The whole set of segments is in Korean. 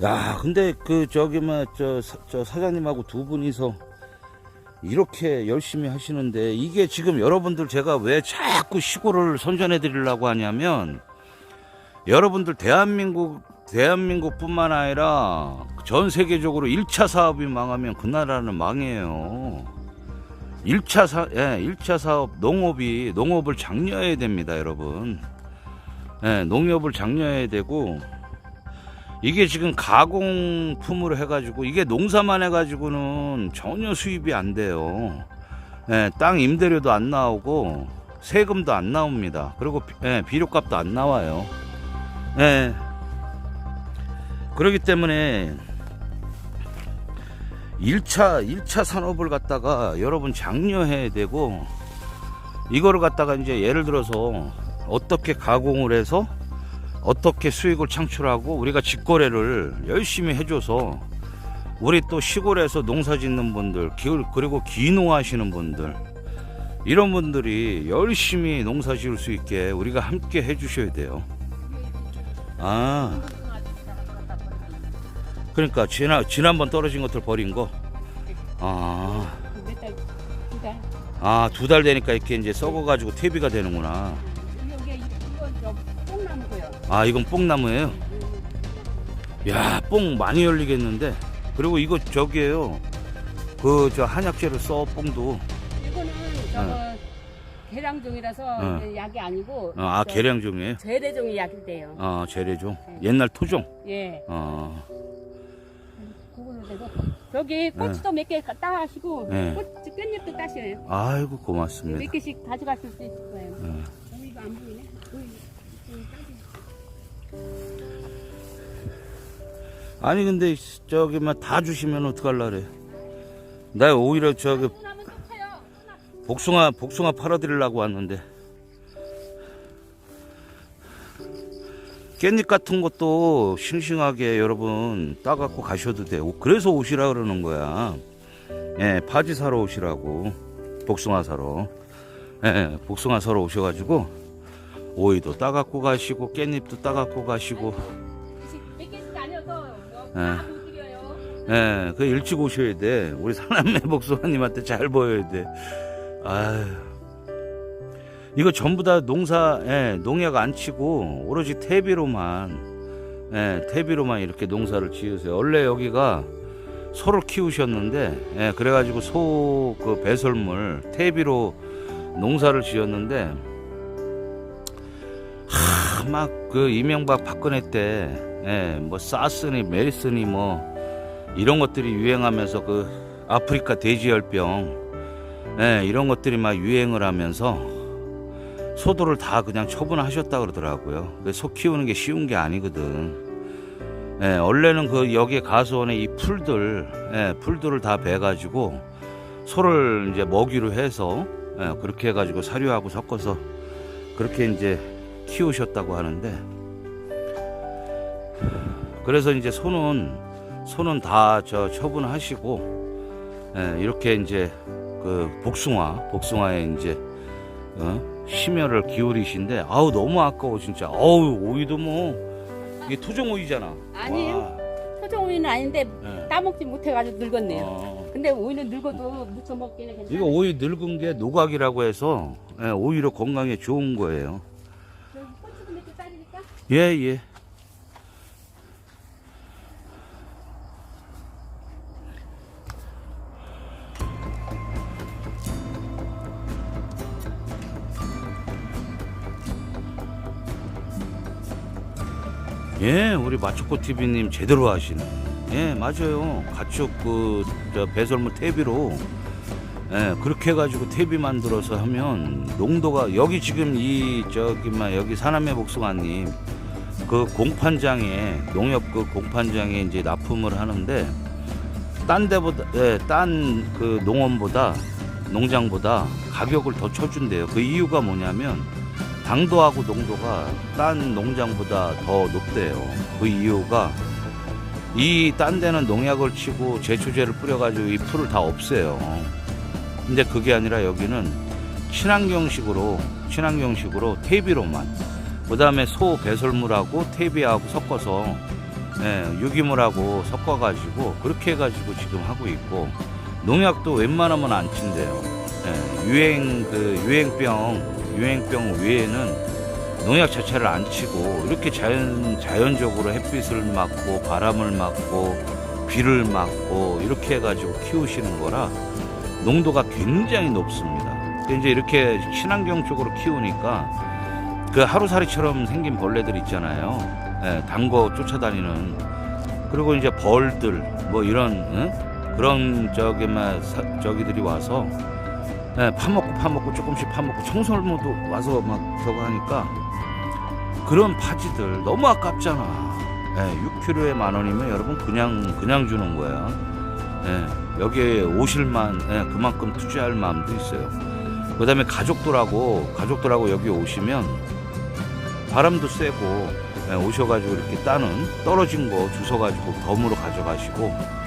야, 근데 그 저기 뭐저 저 사장님하고 두 분이서 이렇게 열심히 하시는데 이게 지금 여러분들 제가 왜 자꾸 시골을 선전해 드리려고 하냐면 여러분들 대한민국 대한민국뿐만 아니라 전 세계적으로 1차 사업이 망하면 그 나라는 망해요. 1차 사 예, 1차 사업 농업이 농업을 장려해야 됩니다, 여러분. 예, 농업을 장려해야 되고 이게 지금 가공품으로 해가지고 이게 농사만 해가지고는 전혀 수입이 안 돼요. 예, 땅 임대료도 안 나오고 세금도 안 나옵니다. 그리고 비- 예, 비료값도 안 나와요. 예. 그렇기 때문에 1차 1차 산업을 갖다가 여러분 장려해야 되고 이거를 갖다가 이제 예를 들어서 어떻게 가공을 해서 어떻게 수익을 창출하고 우리가 직거래를 열심히 해줘서 우리 또 시골에서 농사 짓는 분들 기- 그리고 귀농하시는 분들 이런 분들이 열심히 농사 지을 수 있게 우리가 함께 해주셔야 돼요. 아, 그러니까 지난 지난번 떨어진 것들 버린 거. 아, 아 두 달 되니까 이렇게 이제 썩어 가지고 퇴비가 되는구나. 이게 이건 저 뽕나무고요. 아 이건 뽕나무예요. 야, 뽕 많이 열리겠는데. 그리고 이거 저기에요. 그 저 한약재를 써 뽕도. 이거는 저거 계량종이라서 어. 이제 약이 아니고 어, 아 저 계량종이에요. 재래종이 약인데요. 아 재래종. 옛날 토종. 예. 어. 그걸로 저기 꼬치도 몇 개 따시고 네. 꼬치 깻잎도 따셔요. 아이고 몇 고맙습니다. 개씩 가져가실 수 있을 거예요. 네. 이거 안 보이네. 아니 근데 저기 막다 주시면 어떡할라 그래. 나 오히려 저기 복숭아 복숭아 팔아드리려고 왔는데 깻잎 같은 것도 싱싱하게 여러분 따갖고 가셔도 돼요. 그래서 오시라 그러는 거야. 예, 파지 사러 오시라고 복숭아 사러. 예, 복숭아 사러 오셔가지고 오이도 따갖고 가시고 깻잎도 따갖고 가시고. 예, 그 일찍 오셔야 돼. 우리 사남매 복숭아님한테 잘 보여야 돼. 아유. 이거 전부 다 농사, 예, 농약 안 치고, 오로지 퇴비로만, 예, 퇴비로만 이렇게 농사를 지으세요. 원래 여기가 소를 키우셨는데, 예, 그래가지고 소 그 배설물, 퇴비로 농사를 지었는데, 하, 막 그 이명박 박근혜 때, 예, 뭐 사스니, 메리스니 뭐, 이런 것들이 유행하면서 그 아프리카 돼지열병 예, 이런 것들이 막 유행을 하면서 소도를 다 그냥 처분하셨다 그러더라고요. 근데 소 키우는 게 쉬운 게 아니거든. 예, 원래는 그 여기 가수원에 이 풀들, 예, 풀들을 다 베가지고 소를 이제 먹이로 해서 예, 그렇게 해가지고 사료하고 섞어서 그렇게 이제 키우셨다고 하는데 그래서 이제 소는 소는 다저 처분하시고 예, 이렇게 이제 그 복숭아 복숭아에 이제 어? 심혈을 기울이신데 아우 너무 아까워 진짜 아우 오이도 뭐 이게 토종 오이잖아 아니에요. 와, 토종 오이는 아닌데 예. 따먹지 못해가지고 늙었네요. 어, 근데 오이는 늙어도 무쳐 먹기는 괜찮아요. 이거 오이 늙은 게 노각이라고 해서 예, 오히려 건강에 좋은 거예요 여기 따르니까 예 예 예, 우리 마초코 TV님 제대로 하시네. 예, 맞아요. 가축 그저 배설물 퇴비로 예, 그렇게 해가지고 퇴비 만들어서 하면 농도가 여기 지금 이 저기 막 여기 사남의 복숭아님 그 공판장에 농협 그 공판장에 이제 납품을 하는데 딴 데보다 예, 딴 그 농원보다 농장보다 가격을 더 쳐준대요. 그 이유가 뭐냐면 당도하고 농도가 딴 농장보다 더 높대요. 그 이유가 이 딴 데는 농약을 치고 제초제를 뿌려가지고 이 풀을 다 없애요. 근데 그게 아니라 여기는 친환경식으로 친환경식으로 퇴비로만 그 다음에 소 배설물하고 퇴비하고 섞어서 예, 유기물하고 섞어가지고 그렇게 해가지고 지금 하고 있고 농약도 웬만하면 안 친대요. 예, 유행 그 유행병 유행병 외에는 농약 자체를 안 치고 이렇게 자연 자연적으로 햇빛을 맞고 바람을 맞고 비를 맞고 이렇게 해가지고 키우시는 거라 농도가 굉장히 높습니다. 근데 이제 이렇게 친환경 쪽으로 키우니까 그 하루살이처럼 생긴 벌레들 있잖아요. 예, 단거 쫓아다니는 그리고 이제 벌들 뭐 이런 응? 그런 저기 막 사- 저기들이 와서 예, 파먹고 파먹고 조금씩 파먹고 청설모도 와서 막 저거 하니까 그런 파지들 너무 아깝잖아. 예, 6kg에 만 원이면 여러분 그냥 그냥 주는 거야. 예, 여기에 오실만 예, 그만큼 투자할 마음도 있어요. 그다음에 가족들하고 가족들하고 여기 오시면 바람도 세고 예, 오셔가지고 이렇게 따는 떨어진 거 주워가지고 덤으로 가져가시고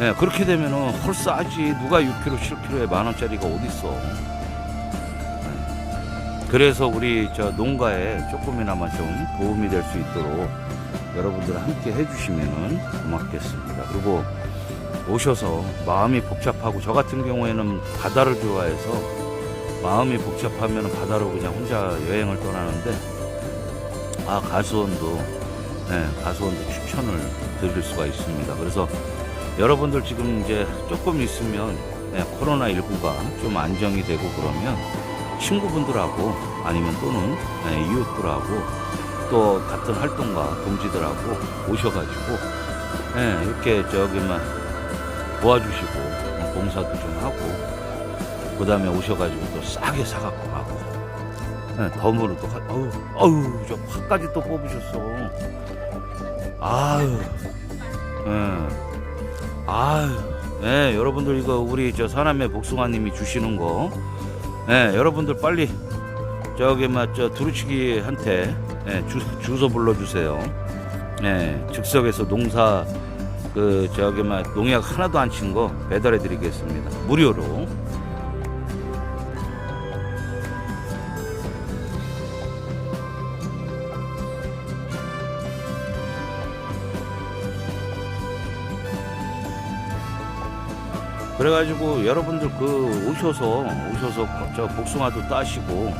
예, 그렇게 되면은 헐 싸지 누가 6kg 7kg에 만 원짜리가 어딨어 예. 그래서 우리 저 농가에 조금이나마 좀 도움이 될 수 있도록 여러분들 함께 해주시면은 고맙겠습니다 그리고 오셔서 마음이 복잡하고 저 같은 경우에는 바다를 좋아해서 마음이 복잡하면 바다로 그냥 혼자 여행을 떠나는데 아 가수원도 네, 가수원도 추천을 드릴 수가 있습니다. 그래서 여러분들 지금 이제 조금 있으면 네, 코로나 19가 좀 안정이 되고 그러면 친구분들하고 아니면 또는 네, 이웃들하고 또 같은 활동가 동지들하고 오셔가지고 네, 이렇게 저기만 도와주시고 뭐 봉사도 좀 하고 그 다음에 오셔가지고 또 싸게 사갖고 가고 네, 덤으로도 가, 어우, 어우, 저 화까지 또 뽑으셨어. 아유, 예. 아유, 예, 여러분들 이거 우리 저 사남의 복숭아님이 주시는 거, 예, 여러분들 빨리 저기 막저 두루치기한테 예, 주, 주소 불러주세요. 예, 즉석에서 농사 그 저기 막 농약 하나도 안 친 거 배달해드리겠습니다. 무료로. 그래가지고 여러분들 그 오셔서 오셔서 저 복숭아도 따시고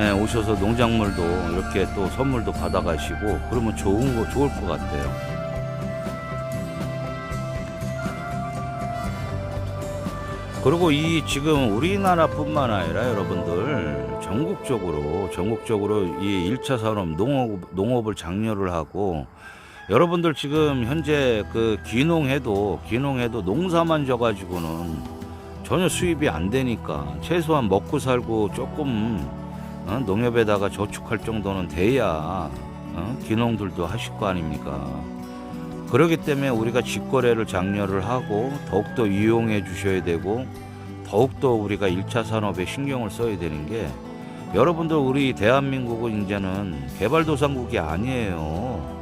예, 오셔서 농작물도 이렇게 또 선물도 받아가시고 그러면 좋은 거 좋을 것 같아요. 그리고 이 지금 우리나라뿐만 아니라 여러분들 전국적으로 전국적으로 이 1차 산업 농업 농업을 장려를 하고 여러분들 지금 현재 그 귀농해도 귀농해도 농사만 져가지고는 전혀 수입이 안 되니까 최소한 먹고 살고 조금 어, 농협에다가 저축할 정도는 돼야 어, 귀농들도 하실 거 아닙니까? 그렇기 때문에 우리가 직거래를 장려를 하고 더욱더 이용해 주셔야 되고 더욱더 우리가 1차 산업에 신경을 써야 되는 게 여러분들 우리 대한민국은 이제는 개발도상국이 아니에요.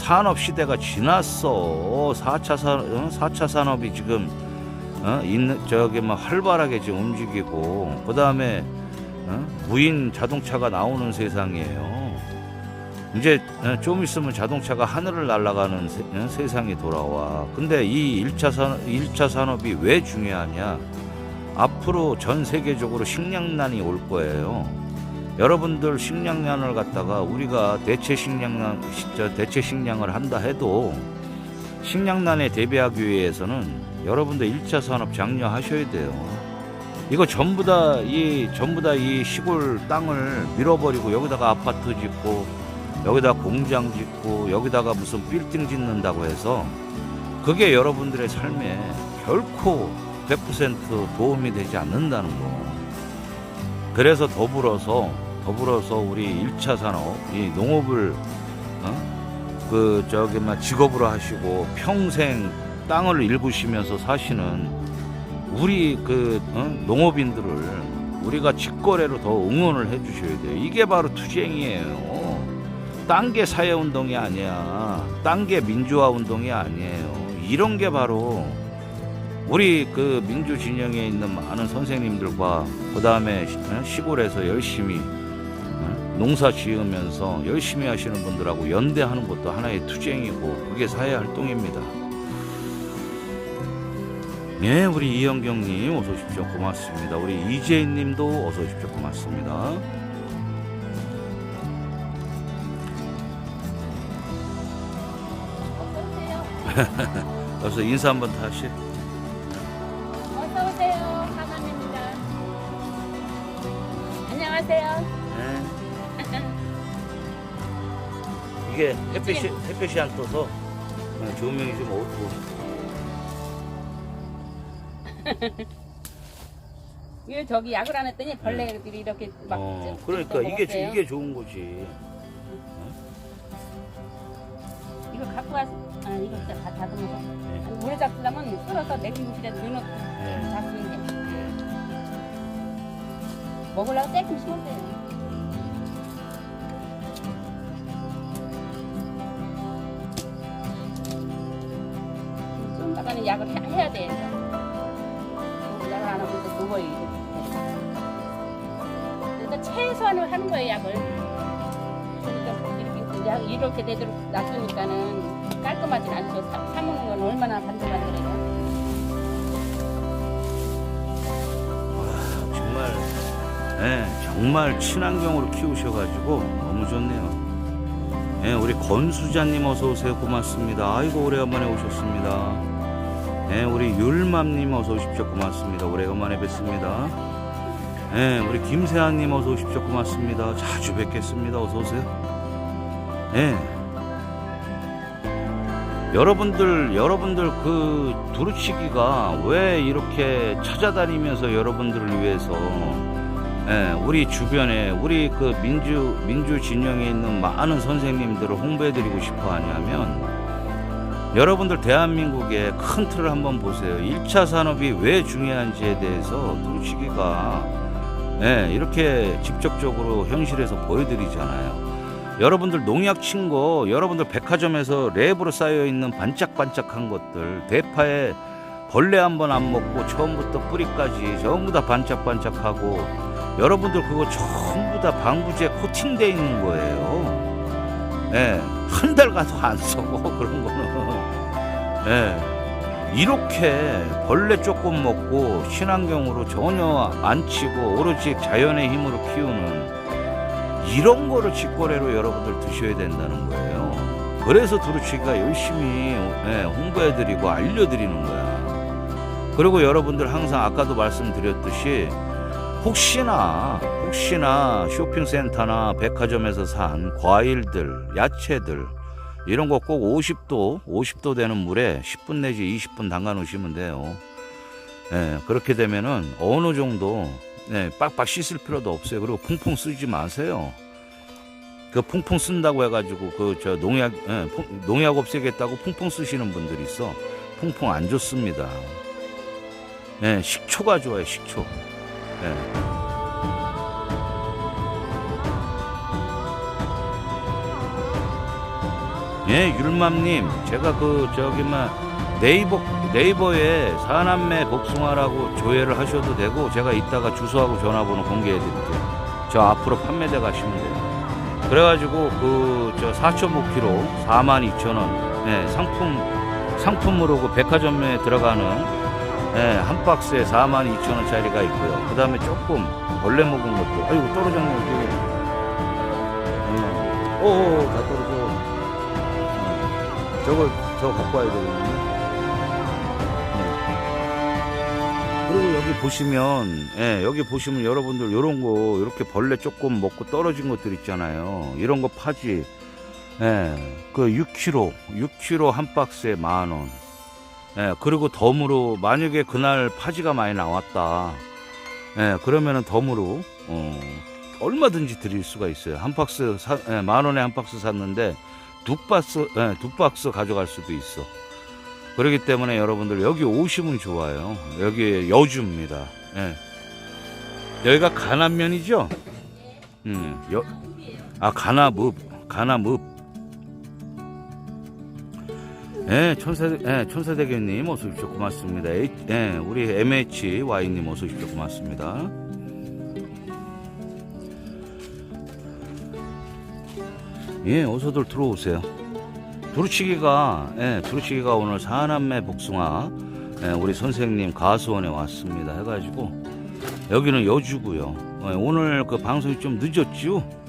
산업 시대가 지났어. 4차 산 어? 4차 산업이 지금 어? 있는 저기 막 활발하게 지금 움직이고 그다음에 어? 무인 자동차가 나오는 세상이에요. 이제 어, 좀 있으면 자동차가 하늘을 날아가는 세, 어? 세상이 돌아와. 근데 이 1차 산업 1차 산업이 왜 중요하냐? 앞으로 전 세계적으로 식량난이 올 거예요. 여러분들 식량난을 갖다가 우리가 대체 식량난 저 대체 식량을 한다 해도 식량난에 대비하기 위해서는 여러분들 1차 산업 장려하셔야 돼요. 이거 전부 다 이 전부 다 이 시골 땅을 밀어버리고 여기다가 아파트 짓고 여기다 공장 짓고 여기다가 무슨 빌딩 짓는다고 해서 그게 여러분들의 삶에 결코 100% 도움이 되지 않는다는 거. 그래서 더불어서 더불어서 우리 1차 산업 이 농업을 어? 그 저기 막 직업으로 하시고 평생 땅을 일구시면서 사시는 우리 그 어? 농업인들을 우리가 직거래로 더 응원을 해 주셔야 돼요. 이게 바로 투쟁이에요. 딴 게 사회 운동이 아니야. 딴 게 민주화 운동이 아니에요. 이런 게 바로 우리 그 민주 진영에 있는 많은 선생님들과 그 다음에 시골에서 열심히 어? 농사 지으면서 열심히 하시는 분들하고 연대하는 것도 하나의 투쟁이고 그게 사회 활동입니다. 네, 우리 이영경님 어서 오십시오. 고맙습니다. 우리 이재인님도 어서 오십시오. 고맙습니다. 그래서 인사 한번 다시. 이게 햇빛이 햇빛이 안 떠서 어, 조명이 좀 어두워. 왜 저기 약을 안 했더니 벌레들이 이렇게 막. 어, 좀 그러니까 또 이게 먹었어요. 이게 좋은 거지. 이거 갖고 와서 아 이거 진짜 다 다듬어서 네. 오래 잡수려면 썰어서 냉동실에 넣어놓고 네. 잡수는 게 예. 먹으려고 조금 심었대요. 좀 나가는 약을 해, 해야 돼. 약을 안 하면 또 누워요. 그러니까 최소한을 하는 거예요, 약을. 그러니까 이렇게, 약 이렇게 되도록 놔두니까는 깔끔하진 않죠. 사, 사먹는 건 얼마나 반들반들해요. 정말 예, 정말 친환경으로 키우셔가지고 너무 좋네요. 예, 우리 건수자님 어서 오세요. 고맙습니다. 아이고 오래간만에 오셨습니다. 예, 우리 율맘님 어서 오십시오. 고맙습니다. 오래간만에 뵙습니다. 예, 우리 김세아님 어서 오십시오. 고맙습니다. 자주 뵙겠습니다. 어서 오세요. 예. 여러분들 여러분들 그 두루치기가 왜 이렇게 찾아다니면서 여러분들을 위해서 예, 우리 주변에 우리 그 민주 민주 진영에 있는 많은 선생님들을 홍보해드리고 싶어 하냐면 여러분들 대한민국의 큰 틀을 한번 보세요. 1차 산업이 왜 중요한지에 대해서 두루치기가 예, 이렇게 직접적으로 현실에서 보여드리잖아요. 여러분들 농약 친 거, 여러분들 백화점에서 랩으로 쌓여 있는 반짝반짝한 것들, 대파에 벌레 한 번 안 먹고 처음부터 뿌리까지 전부 다 반짝반짝하고 여러분들 그거 전부 다 방부제 코팅돼 있는 거예요. 예, 한 달 가도 안 썩어 그런 거는. 예, 이렇게 벌레 조금 먹고 친환경으로 전혀 안 치고 오로지 자연의 힘으로 키우는 이런 거를 직거래로 여러분들 드셔야 된다는 거예요. 그래서 두루치기가 열심히 예, 홍보해드리고 알려드리는 거야. 그리고 여러분들 항상 아까도 말씀드렸듯이 혹시나 혹시나 쇼핑센터나 백화점에서 산 과일들, 야채들 이런 거 꼭 50도 50도 되는 물에 10분 내지 20분 담가 놓으시면 돼요. 예, 그렇게 되면은 어느 정도 네, 빡빡 씻을 필요도 없어요. 그리고 퐁퐁 쓰지 마세요. 그 퐁퐁 쓴다고 해가지고 그 저 농약 예, 퐁- 농약 없애겠다고 퐁퐁 쓰시는 분들이 있어. 퐁퐁 안 좋습니다. 예, 식초가 좋아요. 식초. 예. 예, 율맘님, 제가 그 저기 막 네이버 네이버에 사남매 복숭아라고 조회를 하셔도 되고 제가 이따가 주소하고 전화번호 공개해 드릴게요. 저 앞으로 판매대 가시면 돼요. 그래가지고 그 저 4.5kg 42,000원 예, 상품 상품으로 그 백화점에 들어가는 예, 한 박스에 42,000원짜리가 있고요. 그 다음에 조금 원래 먹은 것도 아이고 떨어졌네 여기. 어, 오, 다 떨어져. 어, 저거 저거 갖고 와야 되거든요. 그리고 여기 보시면, 예, 여기 보시면 여러분들 요런 거, 이렇게 벌레 조금 먹고 떨어진 것들 있잖아요. 이런 거 파지. 예, 그 6kg, 6kg 한 박스에 만 원. 예, 그리고 덤으로, 만약에 그날 파지가 많이 나왔다. 예, 그러면은 덤으로, 어, 얼마든지 드릴 수가 있어요. 한 박스, 사, 예, 만 원에 한 박스 샀는데, 두 박스, 예, 두 박스 가져갈 수도 있어. 그렇기 때문에 여러분들 여기 오시면 좋아요. 여기 여주입니다. 예. 여기가 가남면이죠? 음, 여, 아 가나읍, 가나읍. 예, 천사, 예, 천사대교님 어서 오십시오. 고맙습니다. 에, 예, 우리 MHY님 어서 오십시오. 고맙습니다. 예, 어서들 들어오세요. 두루치기가, 예, 두루치기가 오늘 사남매 복숭아, 예, 우리 선생님 가수원에 왔습니다. 해가지고, 여기는 여주고요. 예, 오늘 그 방송이 좀 늦었죠?